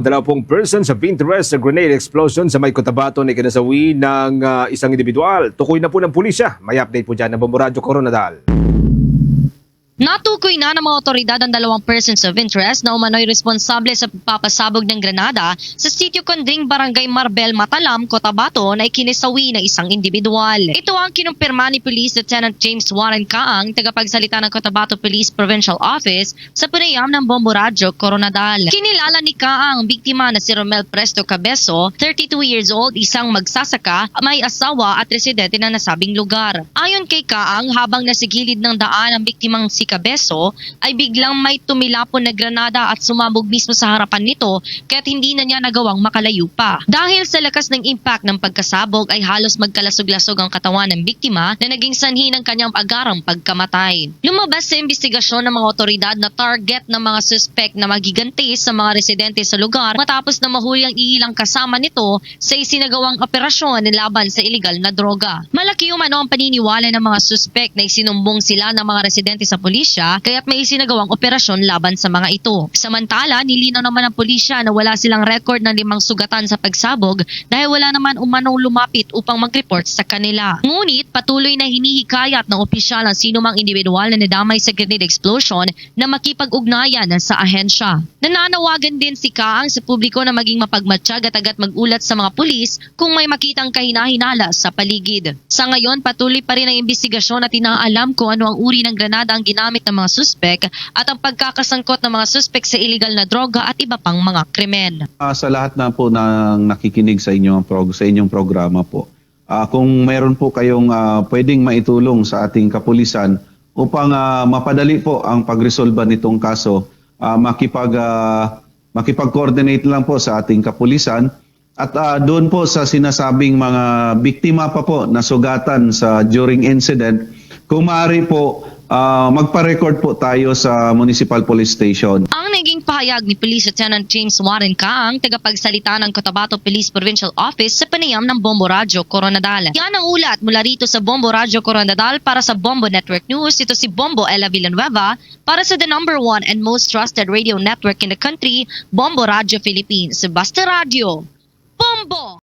Dalawang persons of interest sa grenade explosion sa may Cotabato na ikinasawi ng ah, isang individual. Tukoy na po ng pulisya. May update po dyan ng Bomboradyo Coronadal. Natukoy na ng mga otoridad ang dalawang persons of interest na umano'y responsable sa pagpapasabog ng granada sa sitio Konding Barangay Marbel, Matalam, Cotabato na ikinisawi ng isang individual. Ito ang kinumpirma ni Police Lieutenant James Warren Kaang, tagapagsalita ng Cotabato Police Provincial Office sa panayam ng Bombo Radyo, Coronadal. Kinilala ni Kaang ang biktima na si Romel Presto Cabeso, 32 years old, isang magsasaka, may asawa at residente na nasabing lugar. Ayon kay Kaang, habang nasa gilid ng daan ang biktimang si Cabeso, ay biglang may tumilapon na granada at sumabog mismo sa harapan nito kaya't hindi na niya nagawang makalayo pa. Dahil sa lakas ng impact ng pagkasabog ay halos magkalasog-lasog ang katawan ng biktima na naging sanhi ng kanyang agarang pagkamatay. Lumabas sa investigasyon ng mga otoridad na target ng mga suspect na magiganti sa mga residente sa lugar matapos na mahuli ang ilang kasama nito sa isinagawang operasyon laban sa ilegal na droga. Malaki umano ang paniniwala ng mga suspect na isinumbong sila ng mga residente sa pulisya kaya't may isinagawang operasyon laban sa mga ito. Samantala, nilinaw naman ng pulisya na wala silang record ng limang sugatan sa pagsabog dahil wala naman umanong lumapit upang mag-report sa kanila. Ngunit patuloy na hinihikayat ng opisyal ang sinumang individual na nadamay sa grenade explosion na makipag-ugnayan sa ahensya. Nananawagan din si Kaang sa publiko na maging mapagmatsyag at agad magulat sa mga pulis kung may makitang kahinahinala sa paligid. Sa ngayon, patuloy pa rin ang investigasyon at inaalam kung ano ang uri ng granada ang ginamit ng mga suspek at ang pagkakasangkot ng mga suspek sa illegal na droga at iba pang mga krimen. Ah, sa lahat na po ng nakikinig sa inyong prog sa inyong programa po. Ah, kung mayroon po kayong ah, pwedeng maitulong sa ating kapulisan upang ah, mapadali po ang pagresolba nitong kaso, ah, makipag ah, makipag-coordinate lang po sa ating kapulisan at ah, doon po sa sinasabing mga biktima pa po na sugatan sa during incident, kung maaari po ah, magpa-record po tayo sa Municipal Police Station. Ang naging pahayag ni Police Lieutenant James Warren Kaang, tagapagsalita ng Cotabato Police Provincial Office sa panayam ng Bombo Radyo Coronadal. Yan ang ulat mula rito sa Bombo Radyo Coronadal para sa Bombo Network News. Ito si Bombo Ella Villanueva para sa the number one and most trusted radio network in the country, Bombo Radyo Philippines. Basta Radio, Bombo!